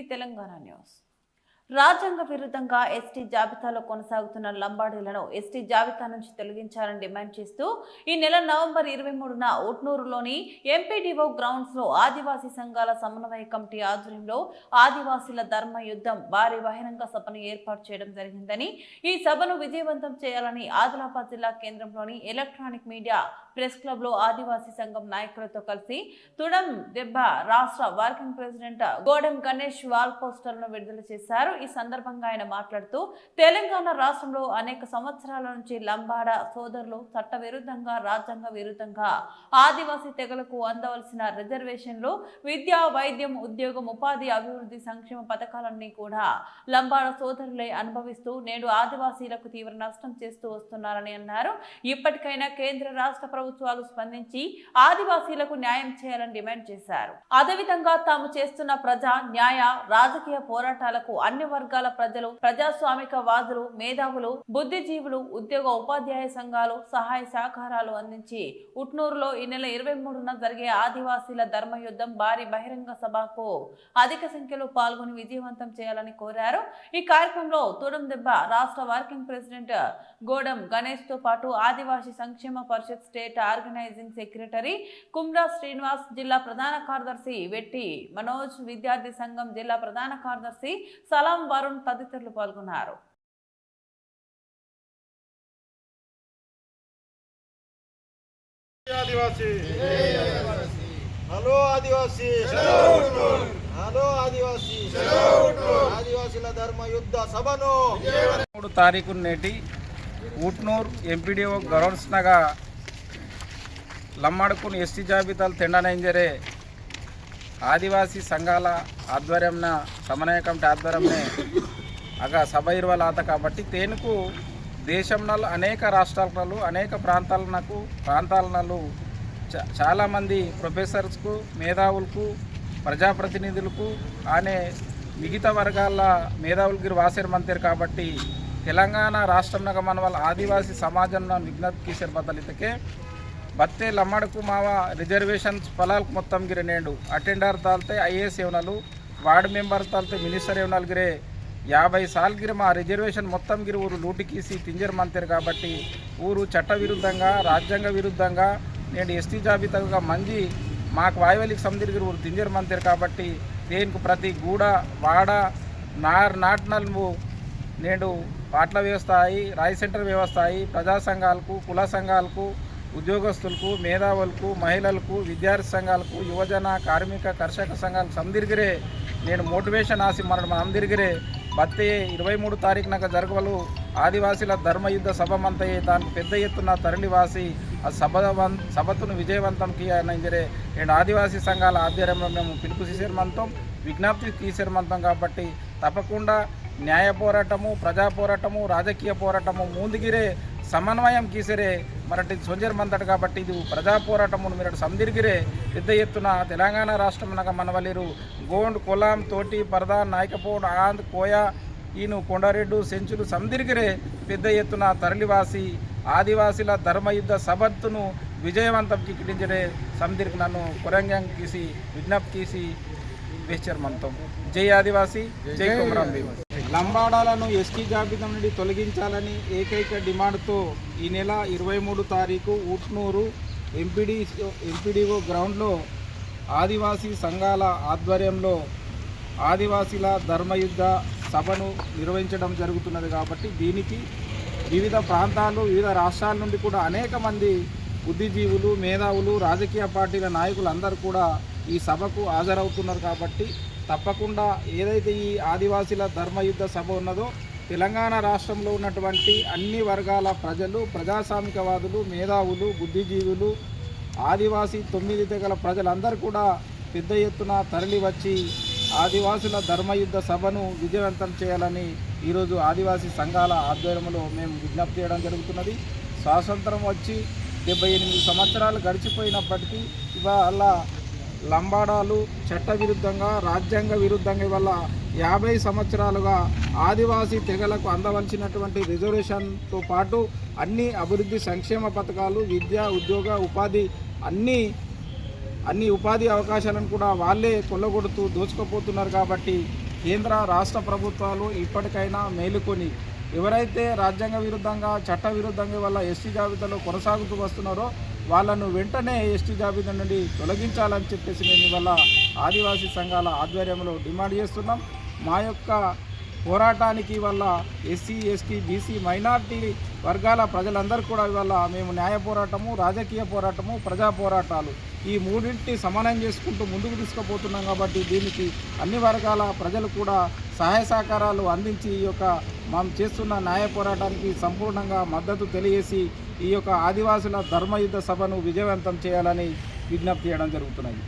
TV Telangana news. రాజ్యాంగ విరుద్ధంగా ST జాబితాలో కొనసాగుతున్న లంబాడీలను ఎస్టీ జాబితా నుంచి తొలగించాలని డిమాండ్ చేస్తూ ఈ నెల నవంబర్ ఇరవై మూడున ఉట్నూరులోని ఎంపీడీఓ గ్రౌండ్స్లో ఆదివాసీ సంఘాల సమన్వయ కమిటీ ఆధ్వర్యంలో ఆదివాసీల ధర్మ యుద్ధం భారీ బహిరంగ సభను ఏర్పాటు చేయడం జరిగిందని ఈ సభను విజయవంతం చేయాలని ఆదిలాబాద్ జిల్లా కేంద్రంలోని ఎలక్ట్రానిక్ మీడియా ప్రెస్ క్లబ్లో ఆదివాసీ సంఘం నాయకులతో కలిసి తుడం దెబ్బ రాష్ట్ర working president Godem Ganesh wall పోస్టర్లను విడుదల చేశారు. ఈ సందర్భంగా ఆయన మాట్లాడుతూ తెలంగాణ రాష్ట్రంలో అనేక సంవత్సరాల నుంచి లంబాడ సోదరులు చట్ట విరుద్ధంగా రాజ్యాంగ విరుద్ధంగా ఆదివాసీ తెగలకు అందవలసిన రిజర్వేషన్లు విద్యా వైద్యం ఉద్యోగం ఉపాధి అభివృద్ధి సంక్షేమ పథకాలన్నీ కూడా లంబాడ సోదరులే అనుభవిస్తూ నేడు ఆదివాసీలకు తీవ్ర నష్టం చేస్తూ వస్తున్నారని అన్నారు. ఇప్పటికైనా కేంద్ర రాష్ట్ర ప్రభుత్వం ప్రభుత్వాలు స్పందించి ఆదివాసీలకు న్యాయం చేయాలని డిమాండ్ చేశారు. అదేవిధంగా తాము చేస్తున్న ప్రజా న్యాయ రాజకీయ పోరాటాలకు అన్ని వర్గాల ప్రజలు ప్రజాస్వామిక వాదులు మేధావులు బుద్ధిజీవులు ఉద్యోగ ఉపాధ్యాయ సంఘాలు సహాయ సహకారాలు అందించి ఉట్నూరులో ఈ నెల ఇరవై మూడున జరిగే ఆదివాసీల ధర్మయుద్ధం భారీ బహిరంగ సభకు అధిక సంఖ్యలో పాల్గొని విజయవంతం చేయాలని కోరారు. ఈ కార్యక్రమంలో తూడం దెబ్బ రాష్ట్ర వర్కింగ్ ప్రెసిడెంట్ గోడం గణేష్తో పాటు Adivasi Sankshema Parishad state organising secretary Kumra Srinivas జిల్లా ప్రధాన కార్యదర్శి వెట్టి మనోజ్ విద్యార్థి సంఘం జిల్లా ప్రధాన కార్యదర్శి సలాం వరుణ్ తదితరులు పాల్గొన్నారు ఆదివాసి హలో ఆదివాసి హలో ఆదివాసి ఆదివాసుల ధర్మ యుద్ధ సభను మూడు తారీఖు నేటి ఊట్నూర్ ఎంపీడీఓ గవర్నర్స్నగా లమ్మాడుకుని ఎస్టీ జాబితాలు తెండనైంజరే ఆదివాసీ సంఘాల ఆధ్వర్యంన సమన్వయ కమిటీ ఆధ్వర్యంనే అగ సభ ఇరవలాత కాబట్టి తేనుకు దేశంలో అనేక రాష్ట్రాలలో అనేక ప్రాంతాలకు ప్రాంతాలలో చ- చాలామంది ప్రొఫెసర్స్కు మేధావులకు ప్రజాప్రతినిధులకు అనే మిగతా వర్గాల మేధావులకి వాసేరు మంతేరు కాబట్టి తెలంగాణ రాష్ట్రంలో మన వాళ్ళ ఆదివాసీ సమాజంలో విజ్ఞప్తి కిషోర్ బద్దలితకే బత్తే లమ్మడకు మావ రిజర్వేషన్స్ పొలాలకు మొత్తం గిరే నేడు. అటెండర్ తాల్తే ఐఏఎస్ ఏవనలు వార్డు మెంబర్ తాల్తే మినిస్టర్ ఏవనాలు గిరే యాభై సార్లు గిరి మా రిజర్వేషన్ మొత్తం గిరి ఊరు లూటికీసి తింజర్ మంతేరు కాబట్టి ఊరు చట్ట విరుద్ధంగా రాజ్యాంగ విరుద్ధంగా నేను ఎస్టీ జాబితాగా మంది మాకు వాయువలికి సందిరిగిరి ఊరు తింజర్ మంతేరు కాబట్టి దేనికి ప్రతి గూడ వాడ నార్ నాట్నల్ము నేడు పాటల వ్యవస్థ అయి రాయి సెంటర్ వ్యవస్థ అయి ప్రజా సంఘాలకు కుల సంఘాలకు ఉద్యోగస్తులకు మేధావులకు మహిళలకు విద్యార్థి సంఘాలకు యువజన కార్మిక కర్షక సంఘాలకు సందిరిగిరే నేను మోటివేషన్ ఆసి మన అందరిగిరే బత్తే ఇరవై మూడు తారీఖునక జరగవలు. ఆదివాసీల ధర్మయుద్ధ సభ మంతయ్యే దానికి పెద్ద ఎత్తున తరలివాసి ఆ సభ సభతును విజయవంతం కీయనంజరే నేను ఆదివాసీ సంఘాల ఆధ్వర్యంలో మేము పిలుపు తీసేమంతం విజ్ఞప్తి తీసేమంతం కాబట్టి తప్పకుండా న్యాయ పోరాటము ప్రజా పోరాటము రాజకీయ పోరాటము ముందుగిరే సమన్వయం కీసరే మరటి సొంజర్ మంతడు కాబట్టి ఇది ప్రజా పోరాటమును మీరు సందిరిగిరే. పెద్ద ఎత్తున తెలంగాణ రాష్ట్రం నగ మనవలేరు గోండ్ కొలాం తోటి పరదాన్ నాయకపోడ్ ఆంద్ కోయా ఈను కొండారెడ్డు సెంచులు సందిరిగిరే. పెద్ద ఎత్తున తరలివాసి ఆదివాసీల ధర్మయుద్ధ సభత్తును విజయవంతం కిటించడే సందిరికి నన్ను కొరంగం కీసి విజ్ఞప్తి కీసి వేశ్చర్మంతం. జై ఆదివాసి జై కుమరం లంబాడాలను ఎస్టీ జాబితా నుండి తొలగించాలని ఏకైక డిమాండ్తో ఈ నెల ఇరవై మూడు తారీఖు ఊట్నూరు ఎంపీడీ ఎంపీడీఓ గ్రౌండ్లో ఆదివాసీ సంఘాల ఆధ్వర్యంలో ఆదివాసీల ధర్మయుద్ధ సభను నిర్వహించడం జరుగుతున్నది కాబట్టి దీనికి వివిధ ప్రాంతాలు వివిధ రాష్ట్రాల నుండి కూడా అనేక మంది బుద్ధిజీవులు మేధావులు రాజకీయ పార్టీల నాయకులు అందరూ కూడా ఈ సభకు హాజరవుతున్నారు కాబట్టి తప్పకుండా ఏదైతే ఈ ఆదివాసీల ధర్మయుద్ధ సభ ఉన్నదో తెలంగాణ రాష్ట్రంలో ఉన్నటువంటి అన్ని వర్గాల ప్రజలు ప్రజాస్వామికవాదులు మేధావులు బుద్ధిజీవులు ఆదివాసీ తొమ్మిది తెగల ప్రజలందరూ కూడా పెద్ద ఎత్తున తరలి వచ్చి ఆదివాసుల ధర్మయుద్ధ సభను విజయవంతం చేయాలని ఈరోజు ఆదివాసీ సంఘాల ఆధ్వర్యంలో మేము విజ్ఞప్తి చేయడం జరుగుతున్నది. స్వాతంత్రం వచ్చి డెబ్బై ఎనిమిది సంవత్సరాలు గడిచిపోయినప్పటికీ ఇవాళ లంబాడాలు చట్టవిరుద్ధంగా రాజ్యాంగ విరుద్ధంగా వల్ల యాభై సంవత్సరాలుగా ఆదివాసీ తెగలకు అందవలసినటువంటి రిజర్వేషన్తో పాటు అన్ని అభివృద్ధి సంక్షేమ పథకాలు విద్య ఉద్యోగ ఉపాధి అన్నీ అన్ని ఉపాధి అవకాశాలను కూడా వాళ్ళే కొల్లగొడుతూ దోచుకుపోతున్నారు కాబట్టి కేంద్ర రాష్ట్ర ప్రభుత్వాలు ఇప్పటికైనా మేలుకొని ఎవరైతే రాజ్యాంగ విరుద్ధంగా చట్ట విరుద్ధంగా వల్ల ఎస్సీ జాబితాలో కొనసాగుతూ వస్తున్నారో వాళ్ళను వెంటనే ఎస్టీ జాబితా నుండి తొలగించాలని చెప్పేసి మేము ఇవాళ ఆదివాసీ సంఘాల ఆధ్వర్యంలో డిమాండ్ చేస్తున్నాం. మా యొక్క పోరాటానికి వల్ల ఎస్సీ ఎస్టీ బీసీ మైనార్టీ వర్గాల ప్రజలందరూ కూడా ఇవాళ మేము న్యాయ పోరాటము రాజకీయ పోరాటము ప్రజా పోరాటాలు ఈ మూడింటి సమానం చేసుకుంటూ ముందుకు తీసుకుపోతున్నాం కాబట్టి దీనికి అన్ని వర్గాల ప్రజలు కూడా సహాయ సహకారాలు అందించి ఈ యొక్క మనం చేస్తున్న న్యాయ పోరాటానికి సంపూర్ణంగా మద్దతు తెలియజేసి ఈ యొక్క ఆదివాసుల ధర్మయుద్ధ సభను విజయవంతం చేయాలని విజ్ఞప్తి చేయడం జరుగుతున్నది.